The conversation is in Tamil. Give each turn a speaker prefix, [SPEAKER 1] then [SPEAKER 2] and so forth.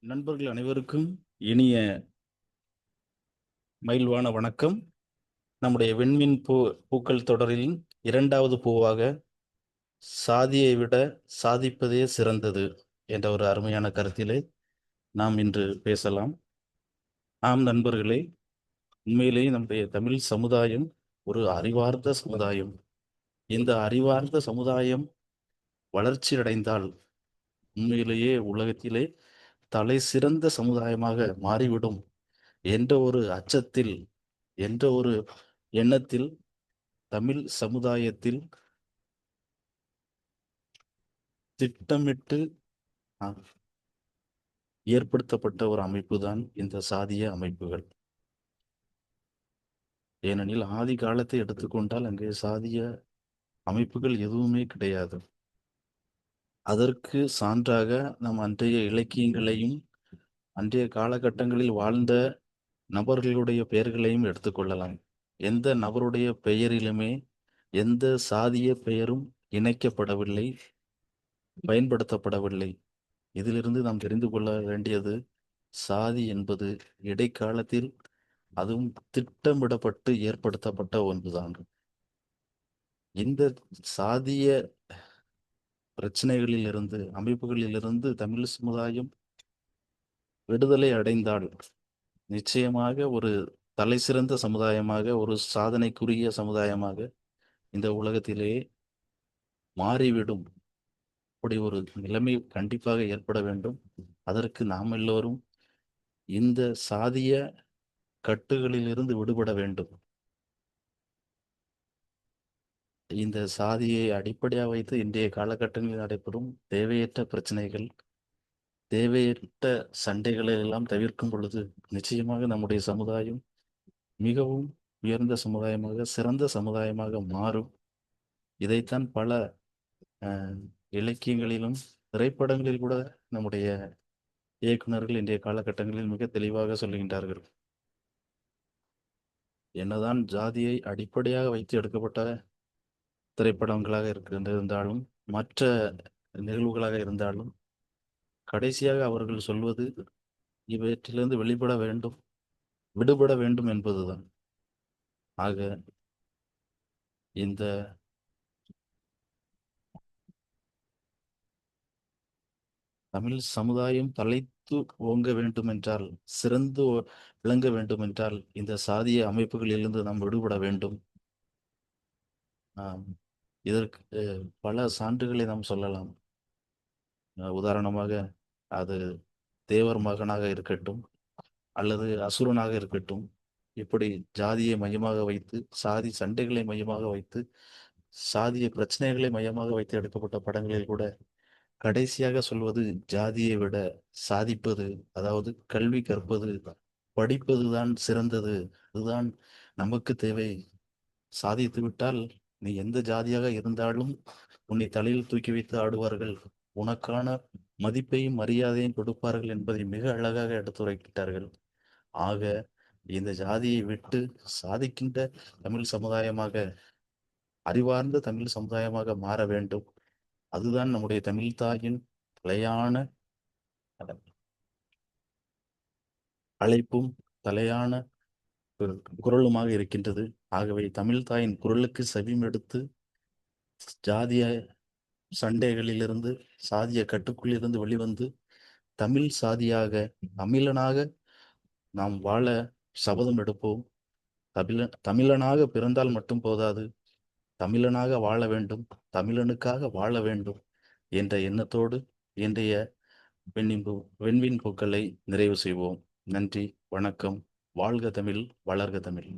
[SPEAKER 1] நண்பர்கள் அனைவருக்கும் இனிய மயில்வான வணக்கம். நம்முடைய வெண்மின் பூ பூக்கள் தொடரில் இரண்டாவது பூவாக சாதியை விட சாதிப்பதே சிறந்தது என்ற ஒரு அருமையான கருத்திலே நாம் இன்று பேசலாம். ஆம் நண்பர்களே உண்மையிலேயே நம்முடைய தமிழ் சமுதாயம் ஒரு அறிவார்ந்த சமுதாயம். இந்த அறிவார்ந்த சமுதாயம் வளர்ச்சி அடைந்தால் உண்மையிலேயே உலகத்திலே தலை சிறந்த சமுதாயமாக மாறிவிடும் என்ற ஒரு அச்சத்தில் என்ற ஒரு எண்ணத்தில் தமிழ் சமுதாயத்தில் திட்டமிட்டு ஏற்படுத்தப்பட்ட ஒரு அமைப்பு தான் இந்த சாதிய அமைப்புகள். ஏனெனில் ஆதி காலத்தை எடுத்துக்கொண்டால் அங்கே சாதிய அமைப்புகள் எதுவுமே கிடையாது. அதற்கு சான்றாக நம் அன்றைய இலக்கியங்களையும் அன்றைய காலகட்டங்களில் வாழ்ந்த நபர்களுடைய பெயர்களையும் எடுத்துக்கொள்ளலாம் எந்த நபருடைய பெயரிலுமே எந்த சாதிய பெயரும் இணைக்கப்படவில்லை பயன்படுத்தப்படவில்லை. இதிலிருந்து நாம் தெரிந்து கொள்ள வேண்டியது சாதி என்பது இடைக்காலத்தில் அதுவும் திட்டமிடப்பட்டு ஏற்படுத்தப்பட்ட ஒன்றுதான். இந்த சாதிய பிரச்சனைகளில் இருந்து அமைப்புகளிலிருந்து தமிழ் சமுதாயம் விடுதலை அடைந்தால் நிச்சயமாக ஒரு தலை சிறந்த சமுதாயமாக ஒரு சாதனைக்குரிய சமுதாயமாக இந்த உலகத்திலே மாறிவிடும். அப்படி ஒரு நிலைமை கண்டிப்பாக ஏற்பட வேண்டும். அதற்கு நாம் எல்லோரும் இந்த சாதிய கட்டுகளிலிருந்து விடுபட வேண்டும். இந்த சாதியை அடிப்படையாக வைத்து இன்றைய காலகட்டங்களில் நடைபெறும் தேவையற்ற பிரச்சனைகள் தேவையற்ற சண்டைகளை எல்லாம் தவிர்க்கும் பொழுது நிச்சயமாக நம்முடைய சமுதாயம் மிகவும் உயர்ந்த சமுதாயமாக சிறந்த சமுதாயமாக மாறும். இதைத்தான் பல இலக்கியங்களிலும் திரைப்படங்களில் கூட நம்முடைய இயக்குனர்கள் இன்றைய காலகட்டங்களில் மிக தெளிவாக சொல்லுகின்றார்கள். என்னதான் ஜாதியை அடிப்படையாக வைத்து எடுக்கப்பட்ட திரைப்படங்களாக இருக்கின்ற இருந்தாலும் மற்ற நிகழ்வுகளாக இருந்தாலும் கடைசியாக அவர்கள் சொல்வது இவற்றிலிருந்து வெளிப்பட வேண்டும் விடுபட வேண்டும் என்பதுதான். ஆக இந்த தமிழ் சமுதாயம் தலைத்து ஓங்க வேண்டும் என்றால் சிறந்து விளங்க வேண்டும் என்றால் இந்த சாதிய அமைப்புகளிலிருந்து நாம் விடுபட வேண்டும். ஆஹ் இதற்கு பல சான்றுகளை நாம் சொல்லலாம். உதாரணமாக அது தேவர் மகனாக இருக்கட்டும் அல்லது அசுரனாக இருக்கட்டும் இப்படி ஜாதியை மையமாக வைத்து சாதி சண்டைகளை மையமாக வைத்து சாதிய பிரச்சனைகளை மையமாக வைத்து எடுக்கப்பட்ட படங்களில் கூட கடைசியாக சொல்வது ஜாதியை விட சாதிப்பது அதாவது கல்வி கற்பது படிப்பது தான் சிறந்தது. அதுதான் நமக்கு தேவை. சாதித்து விட்டால் நீ எந்த ஜாதியாக இருந்தாலும் உன்னை தலையில் தூக்கி வைத்து ஆடுவார்கள். உனக்கான மதிப்பையும் மரியாதையும் கொடுப்பார்கள் என்பதை மிக அழகாக எடுத்துரைக்கிட்டார்கள். ஆக இந்த ஜாதியை விட்டு சாதிக்கின்ற தமிழ் சமுதாயமாக அறிவார்ந்த தமிழ் சமுதாயமாக மாற வேண்டும். அதுதான் நம்முடைய தமிழ் தாயின் தலையான அழைப்பும் தலையான குரலுமாக இருக்கின்றது. ஆகவே தமிழ் தாயின் குரலுக்கு செவிமெடுத்து ஜாதிய சண்டைகளிலிருந்து சாதிய கட்டுக்குள்ளிருந்து வெளிவந்து தமிழ் சாதியாக தமிழனாக நாம் வாழ சபதம் எடுப்போம். தமிழ தமிழனாக பிறந்தால் மட்டும் போதாது. தமிழனாக வாழ வேண்டும். தமிழனுக்காக வாழ வேண்டும் என்ற எண்ணத்தோடு இன்றைய வெண்ணின் பூ வெண்வின் பூக்களை நிறைவு செய்வோம். நன்றி வணக்கம். வாழ்க தமிழ் வளர்க தமிழ்.